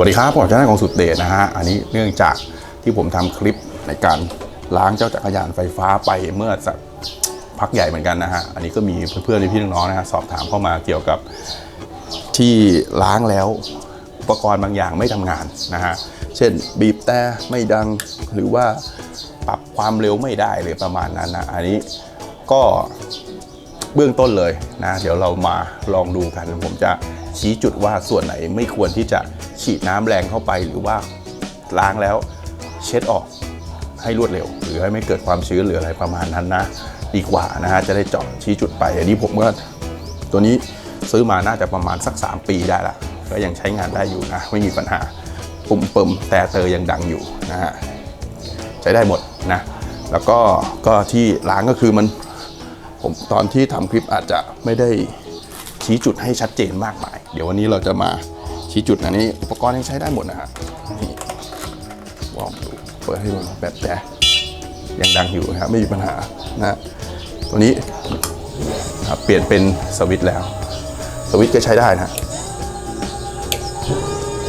วัสดีครับผมเจ้าหน้าของสุดเดชนะฮะ อันนี้เนื่องจากที่ผมทำคลิปในการล้างเจ้าจักรยานไฟฟ้าไปเมื่อสักพักใหญ่เหมือนกันนะฮะ อันนี้ก็มีเพื่อนๆพี่น้องๆนะฮะสอบถามเข้ามาเกี่ยวกับที่ล้างแล้วอุปกรณ์บางอย่างไม่ทำงานนะฮะ เช่นบีบแต่ไม่ดังหรือว่าปรับความเร็วไม่ได้หรือประมาณนั้นนะ อันนี้ก็เบื้องต้นเลยนะ เดี๋ยวเรามาลองดูกันผมจะ ชี้จุดว่าส่วนไหนไม่ควรที่จะฉีดน้ำแรงเข้าไป หรือว่าล้างแล้วเช็ดออกให้รวดเร็ว หรือให้ไม่เกิดความชื้นหรืออะไรประมาณนั้นนะดีกว่านะฮะจะได้เจาะชี้จุดไปอันนี้ผมก็ตัวนี้ซื้อมาน่าจะประมาณสัก 3 ปีได้ละก็ยังใช้งานได้อยู่นะไม่มีปัญหาปุ่มเปิมแต่เตยยังดังอยู่นะฮะใช้ได้หมดนะแล้วก็ก็ที่ล้างก็คือมันผมตอนที่ทำคลิปอาจจะไม่ได้ ชี้จุดให้ชัดเจนมากมาย เดี๋ยววันนี้เราจะมาชี้จุดอันนี้อุปกรณ์ยังใช้ได้หมดนะฮะนี่ลองดูเปิดให้ดูแบบแต่ยังดังอยู่นะครับไม่มีปัญหานะตัวนี้เปลี่ยนเป็นสวิตช์แล้ว สวิตช์ก็ใช้ได้นะ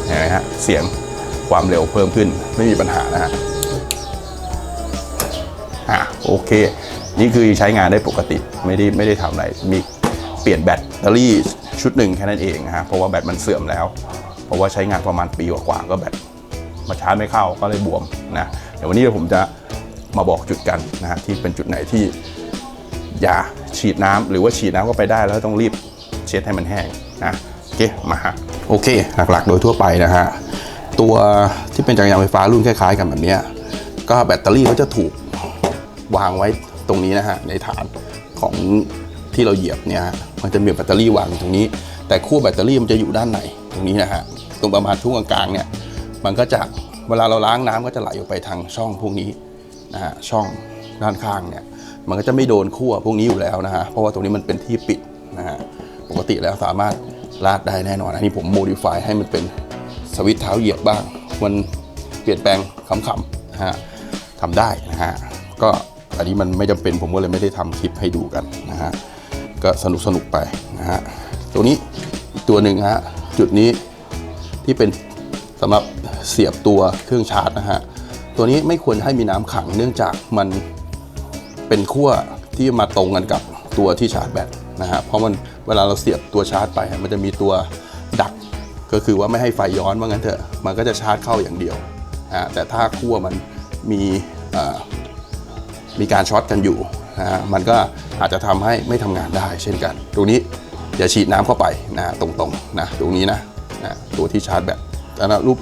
เห็นไหมฮะเสียงความเร็วเพิ่มขึ้นไม่มีปัญหานะฮะอะโอเค นี่คือใช้งานได้ปกติไม่ได้ไม่ได้ทำอะไรมี ลี่ยนแบตเตอรี่ชุดหนึ่งแค่นั้นเองนะฮะเพราะว่าแบตมันเสื่อมแล้ว เพราะว่าใช้งานประมาณปีกว่าๆก็แบตมาชาร์จไม่เข้าก็เลยบวมนะเดี๋ยววันนี้ผมจะมาบอกจุดกันนะฮะที่เป็นจุดไหนที่อย่าฉีดน้ำหรือว่าฉีดน้ำเข้าไปได้แล้วต้องรีบเช็ดให้มันแห้งนะโอเคมาฮะโอเค หลักๆ โดยทั่วไปนะฮะตัวที่เป็นจักรยานไฟฟ้ารุ่นคล้ายๆ กันแบบนี้ก็แบตเตอรี่เขาจะถูกวางไว้ตรงนี้นะฮะในฐานของ ที่เราเหยียบเนี่ยฮะมันจะมีแบตเตอรี่วางตรงนี้ แต่ขั้วแบตเตอรี่มันจะอยู่ด้านในตรงนี้นะฮะตรงประมาณช่วงกลางๆเนี่ยมันก็จะเวลาเราล้างน้ำก็จะไหลออกไปทางช่องพวกนี้นะฮะช่องด้านข้างเนี่ยมันก็จะไม่โดนขั้วพวกนี้อยู่แล้วนะฮะเพราะว่าตรงนี้มันเป็นที่ปิดนะฮะปกติแล้วสามารถลาดได้แน่นอนอันนี้ผมโมดิฟายให้มันเป็นสวิตช์เท้าเหยียบบ้าง มันเปลี่ยนแปลงขำๆนะฮะทำได้นะฮะก็อันนี้มันไม่จำเป็นผมก็เลยไม่ได้ทำคลิปให้ดูกันนะฮะ ก็สนุกสนุกไปนะฮะตัวนี้อีกตัวหนึ่งฮะจุดนี้ที่เป็นสำหรับเสียบตัวเครื่องชาร์จนะฮะตัวนี้ไม่ควรให้มีน้ำขังเนื่องจากมันเป็นขั้วที่มาตรงกันกับตัวที่ชาร์จแบตนะฮะเพราะมันเวลาเราเสียบตัวชาร์จไปมันจะมีตัวดักก็คือว่าไม่ให้ไฟย้อนว่างั้นเถอะมันก็จะชาร์จเข้าอย่างเดียวนะแต่ถ้าขั้วมันมีมีการช็อตกันอยู่ นะฮะมันก็อาจจะทำให้ไม่ทำงานได้เช่นกัน ตรงนี้อย่าฉีดน้ำเข้าไปนะตรงๆนะตรงนี้นะนะตัวที่ชาร์จแบตแต่ละรูป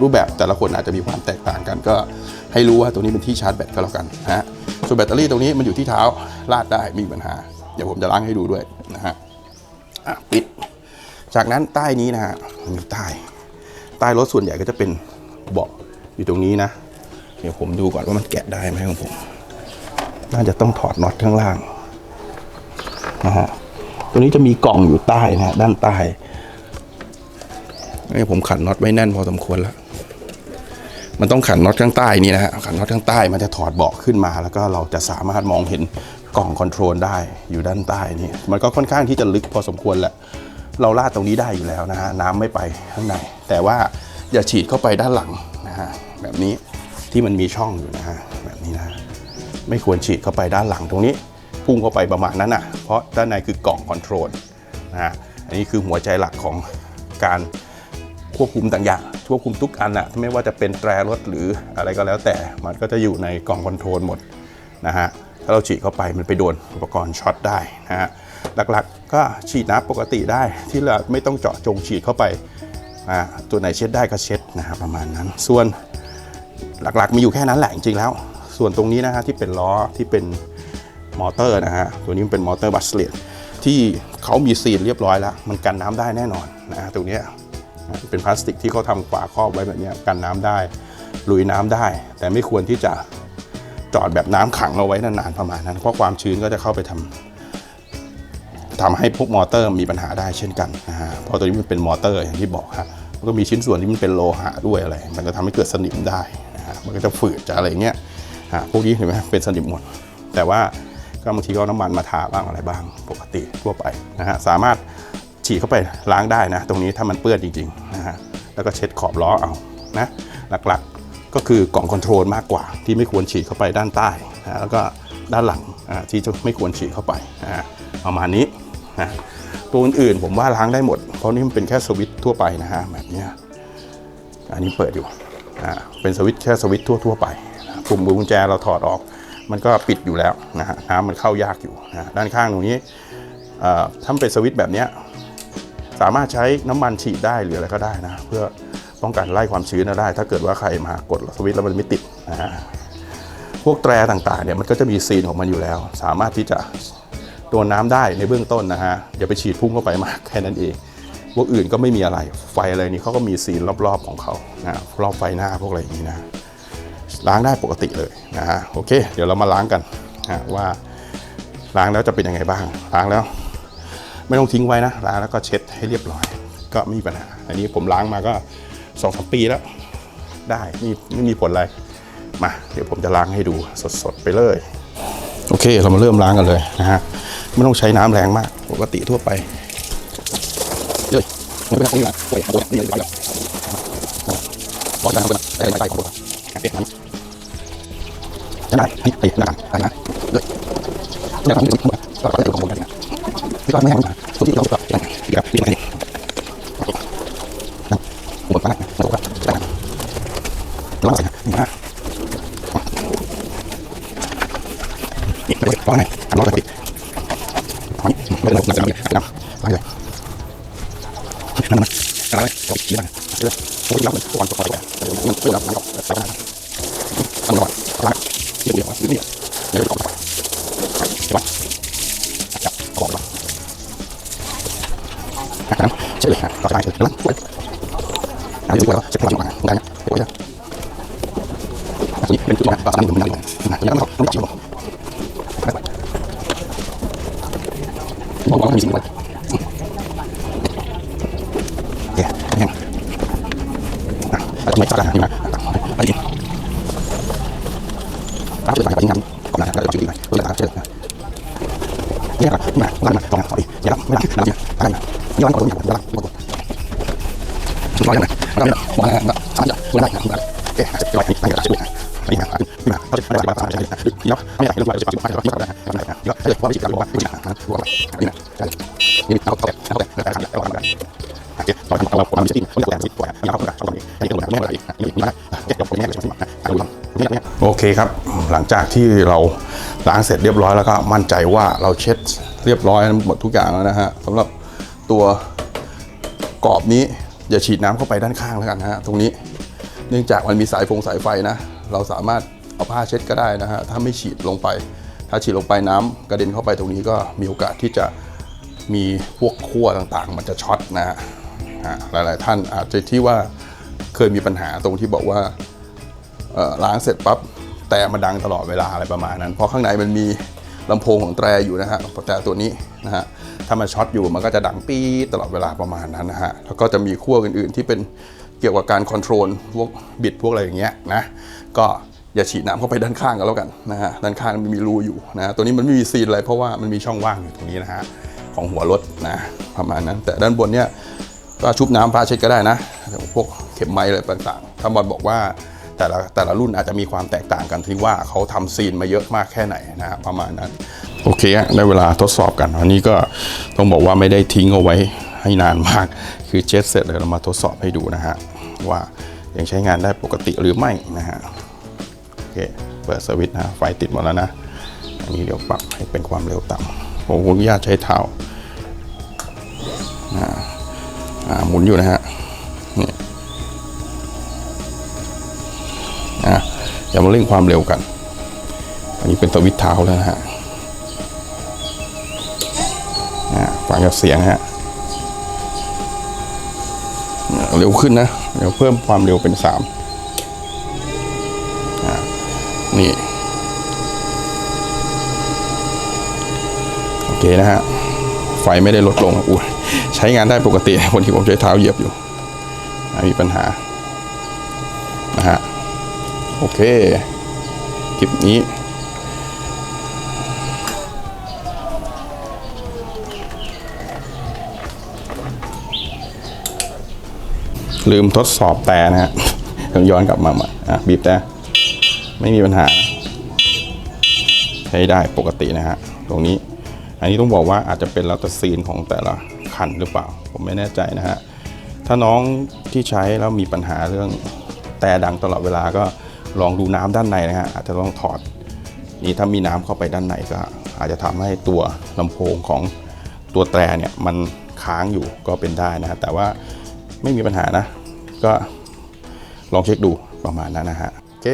รูปแบบแต่ละคนอาจจะมีความแตกต่างกันก็ให้รู้ว่าตรงนี้เป็นที่ชาร์จแบตก็แล้วกันนะฮะส่วนแบตเตอรี่ตรงนี้มันอยู่ที่เท้าลาดได้ไมมีปัญหา เดี๋ยวผมจะล้างให้ดูด้วยนะฮะปิด จากนั้นใต้นี้นะฮะมีใต้ใต้รถส่วนใหญ่ก็จะเป็นเบาะอยู่ตรงนี้นะ เดี๋ยวผมดูก่อนว่ามันแกะได้ไหมของผม น่าจะต้องถอดน็อตข้างล่างนะฮะตัวนี้จะมีกล่องอยู่ใต้นะฮะด้านใต้นี่ผมขันน็อตไว้แน่นพอสมควรแล้ว มันต้องขันน็อตข้างใต้นี่นะฮะขันน็อตข้างใต้มันจะถอดเบาะขึ้นมา แล้วก็เราจะสามารถมองเห็นกล่องคอนโทรลได้อยู่ด้านใต้นี่มันก็ค่อนข้างที่จะลึกพอสมควรแหละเราลาดตรงนี้ได้อยู่แล้วนะฮะน้ำไม่ไปข้างใน แต่ว่าอย่าฉีดเข้าไปด้านหลังนะฮะแบบนี้ที่มันมีช่องอยู่นะฮะแบบนี้นะฮะ ไม่ควรฉีดเข้าไปด้านหลังตรงนี้ พุ่งเข้าไปประมาณนั้นนะเพราะด้านในคือกล่องคอนโทรลนะฮะอันนี้คือหัวใจหลักของการควบคุมต่างอย่างควบคุมทุกอันนะไม่ว่าจะเป็นแตรรถหรืออะไรก็แล้วแต่มันก็จะอยู่ในกล่องคอนโทรลหมดนะฮะถ้าเราฉีดเข้าไปมันไปโดนอุปกรณ์ช็อตได้นะฮะหลักๆก็ฉีดน้ำปกติได้ที่เราไม่ต้องเจาะจงฉีดเข้าไปอ่าตัวไหนเช็ดได้ก็เช็ดนะฮะประมาณนั้น ส่วนหลักๆมีอยู่แค่นั้นแหละจริงๆแล้ว ส่วนตรงนี้นะฮะที่เป็นล้อที่เป็นมอเตอร์นะฮะตัวนี้มันเป็นมอเตอร์บัสเลตที่เขามีซีนเรียบร้อยแล้ว มันกันน้ำได้แน่นอนนะฮะตรงนี้เป็นพลาสติกที่เขาทำฝาครอบไว้แบบนี้กันน้ำได้ลุยน้ำได้ แต่ไม่ควรที่จะจอดแบบน้ำขังเอาไว้นานๆประมาณนั้น เพราะความชื้นก็จะเข้าไปทำทำให้พวกมอเตอร์มีปัญหาได้เช่นกันนะฮะเพราะตัวนี้มันเป็นมอเตอร์อย่างที่บอกฮะมันก็มีชิ้นส่วนที่มันเป็นโลหะด้วยอะไร มันจะทำให้เกิดสนิมได้นะฮะมันก็จะฝืดจะอะไรเงี้ย พวกนี้เห็นไหมเป็นสนิมหมด แต่ว่าก็บางทีก็น้ำมันมาทาบ้างอะไรบ้างปกติทั่วไปนะฮะสามารถฉีดเข้าไปล้างได้นะ ตรงนี้ถ้ามันเปื้อนจริงๆนะฮะแล้วก็เช็ดขอบล้อเอานะหลักๆก็คือกล่องคอนโทรลมากกว่า ที่ไม่ควรฉีดเข้าไปด้านใต้นะแล้วก็ด้านหลังที่จะไม่ควรฉีดเข้าไปนะประมาณนี้นะตัวอื่นๆผมว่าล้างได้หมด เพราะนี่มันเป็นแค่สวิตทั่วไปนะฮะแบบนี้อันนี้เปิดอยู่อ่าเป็นสวิตแค่สวิตทั่วๆไป ปุ่มกุญแจเราถอดออก มันก็ปิดอยู่แล้วนะฮะน้ำมันเข้ายากอยู่นะด้านข้างตรงนี้ถ้าเป็นสวิตช์แบบนี้สามารถใช้น้ำมันฉีดได้หรืออะไรก็ได้นะ เพื่อป้องกันไล่ความชื้นได้ ถ้าเกิดว่าใครมากดสวิตช์แล้วมันไม่ติดนะฮะพวกแตรต่างๆเนี่ยมันก็จะมีซีนของมันอยู่แล้ว สามารถที่จะโดนน้ำได้ในเบื้องต้นนะฮะอย่าไปฉีดพุ่งเข้าไปมากแค่นั้นเองพวกอื่นก็ไม่มีอะไรไฟอะไรนี่เขาก็มีซีนรอบๆของเขานะรอบไฟหน้าพวกอะไรอย่างนี้นะ ล้างได้ปกติเลยนะฮะโอเค เดี๋ยวเรามาล้างกันนะว่าล้างแล้วจะเป็นยังไงบ้าง ล้างแล้ว ไม่ต้องทิ้งไว้นะล้างแล้วก็เช็ดให้เรียบร้อย ก็ไม่มีปัญหาอันนี้ผมล้างมาก็สองสามปีแล้ว ได้ไม่ไม่มีผลอะไรมาเดี๋ยวผมจะล้างให้ดูสดๆไปเลย โอเคเรามาเริ่มล้างกันเลยนะฮะไม่ต้องใช้น้ำแรงมากปกติทั่วไปเฮ้ยไม่เป็นไรไม่เป็นไรโอ้ยโอ้ยนี่เลยแบบร้อนน้ำเป็นอะไรไม่ใส่ของผมโอเคนั้นจะได้นี่ไอ้น้ำได้นะเลยจะทำให้ถึงก็ก็จะของผมได้นะไม่ต้องไม่ในสุดที่เราแบบอย่างที่แบบที่ไหนนะหมดไปแล้วหมดไปแล้วระวังใส่นี่นะนี่ไม่ได้ร้อนไหนร้อนปกติอันนี้ไม่ได้หนักจังเลยนะไปเลยนั่นมันอะไรก็ขี้มันเลยโอ้ยเราเป็นก่อนก่อนก่อนมันเพื่อเราเราในอันนอนไรเดี๋ยวเดี๋ยวนี่เดี๋ยวก่อนใช่ปะจับก่อนก่อนนะครับใช่เลยครับต่อไป เลยแล้วไว้อันนี้ก็จะพลังมาได้นะโอ้ยอันนี้เป็นจุดนะตอนนี้ผมนั่งอยู่นะแล้วต้องต้องจับลง บ ตามจุดหมายไปงั้นก่อนนะแล้วจุดที่ไหนรู้จักเจอเนี่ยครับมาล้างมาต่อมาต่ออีกอย่าล้างไม่ล้างน้ำเยอะอะไรนะย้อนก่อนอย่าล้างก่อนชุดร้อยยังไงแล้วก็มองนะสามอย่างคุณได้นะคุณได้เอ๊ะจะไปนี่ไปกันจะไปนี่นะนี่นะเขาจะไปบ้านจะไปนี่เนาะไม่อยากให้ลูกไปจะไปจะไปจะไปจะไปทำไหนนะเยอะเลยว่าวิธีการบอกว่าวิธีการนะบอกว่านี่นะนี่เอาเอาเอาแต่แล้วแต่เอาเอาโอเคตอนนี้เราความจริงเขาเรียกแรงสิบกว่านี่เขาเขาตรงนี้อันนี้ก็เหมือนแม่อะไรนี่นี่นะเดี๋ยวผมแม่จะมาดูลองนี่นี่ โอเคครับ หลังจากที่เราล้างเสร็จเรียบร้อยแล้วก็มั่นใจว่าเราเช็ดเรียบร้อยหมดทุกอย่างแล้วนะฮะสำหรับตัวกรอบนี้อย่าฉีดน้ำเข้าไปด้านข้างแล้วกันนะฮะตรงนี้ เนื่องจากมันมีสายฟงสายไฟนะ เราสามารถเอาผ้าเช็ดก็ได้นะฮะถ้าไม่ฉีดลงไป ถ้าฉีดลงไปน้ำกระเด็นเข้าไปตรงนี้ก็มีโอกาสที่จะมีพวกขั้วต่างๆ มันจะช็อตนะฮะหลายๆท่านอาจจะที่ว่าเคยมีปัญหาตรงที่บอกว่า ล้างเสร็จปั๊บแต่มันดังตลอดเวลาอะไรประมาณนั้น เพราะข้างในมันมีลำโพงของแตรอยู่นะฮะแต่ตัวนี้นะฮะถ้ามันช็อตอยู่มันก็จะดังปี๊ตลอดเวลาประมาณนั้นนะฮะแล้วก็จะมีขั้วอื่นๆที่เป็นเกี่ยวกับการคอนโทรลพวกบิดพวกอะไรอย่างเงี้ยนะก็อย่าฉีดน้ำเข้าไปด้านข้างกันแล้วกันนะฮะด้านข้างมันมีรูอยู่นะตัวนี้มันไม่มีซีนอะไรเพราะว่ามันมีช่องว่างอยู่ตรงนี้นะฮะของหัวรถนะประมาณนั้น แต่ด้านบนเนี่ยก็ชุบน้ำพาเช็ดก็ได้นะพวกเข็มไม้อะไรต่างๆถ้าบอลบอกว่า แต่ละแต่ละรุ่นอาจจะมีความแตกต่างกันที่ว่าเขาทำซีนมาเยอะมากแค่ไหนนะฮะประมาณนั้น โอเคได้เวลาทดสอบกันวันนี้ก็ต้องบอกว่าไม่ได้ทิ้งเอาไว้ให้นานมาก คือเช็ดเสร็จเลยเรามาทดสอบให้ดูนะฮะว่ายังใช้งานได้ปกติหรือไม่นะฮะโอเคเปิดสวิตช์นะไฟติดหมดแล้วนะอันนี้เดี๋ยวปรับให้เป็นความเร็วต่ำผมออนุญาตใช้เท้าอ่าอ่าหมุนอยู่นะฮะนี่ อย่ามาเร่งความเร็วกัน อันนี้เป็นสวิตช์เท้าแล้วนะฮะฟังจากเสียงฮะเร็วขึ้นนะเดี๋ยวเพิ่มความเร็วเป็นสามนี่ โอเคนะฮะ ไฟไม่ได้ลดลงอุ้ยใช้งานได้ปกติคนที่ผมใช้เท้าเหยียบอยู่ไม่มีปัญหานะฮะ โอเคคลิปนี้ ลืมทดสอบแต่นะฮะต้องย้อนกลับมาใหม่อะบีบแต่ไม่มีปัญหา ใช้ได้ปกตินะฮะ ตรงนี้ อันนี้ต้องบอกว่าอาจจะเป็นแล้วแต่ซีนของแต่ละคันหรือเปล่า ผมไม่แน่ใจนะฮะ ถ้าน้องที่ใช้แล้วมีปัญหาเรื่องแต่ดังตลอดเวลาก็ ลองดูน้ำด้านในนะฮะอาจจะต้องถอดนี่ถ้ามีน้ำเข้าไปด้านในก็อาจจะทำให้ตัวลำโพงของตัวแตรเนี่ยมันค้างอยู่ก็เป็นได้นะฮะแต่ว่าไม่มีปัญหานะ ก็ลองเช็คดูประมาณนั้นนะฮะโอเค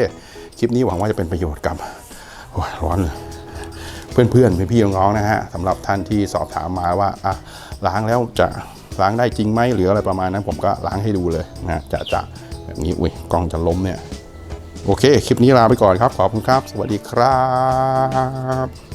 คลิปนี้หวังว่าจะเป็นประโยชน์กับโอ้ยร้อนเลยเพื่อนๆพี่ๆน้องๆนะฮะสำหรับท่านที่สอบถามมาว่าอะล้างแล้วจะล้างได้จริงไหมหรืออะไรประมาณนั้นผมก็ล้างให้ดูเลยนะจะจะแบบนี้อุ้ยกล้องจะล้มเนี่ย โอเค คลิปนี้ลาไปก่อนครับ ขอบคุณครับ สวัสดีครับ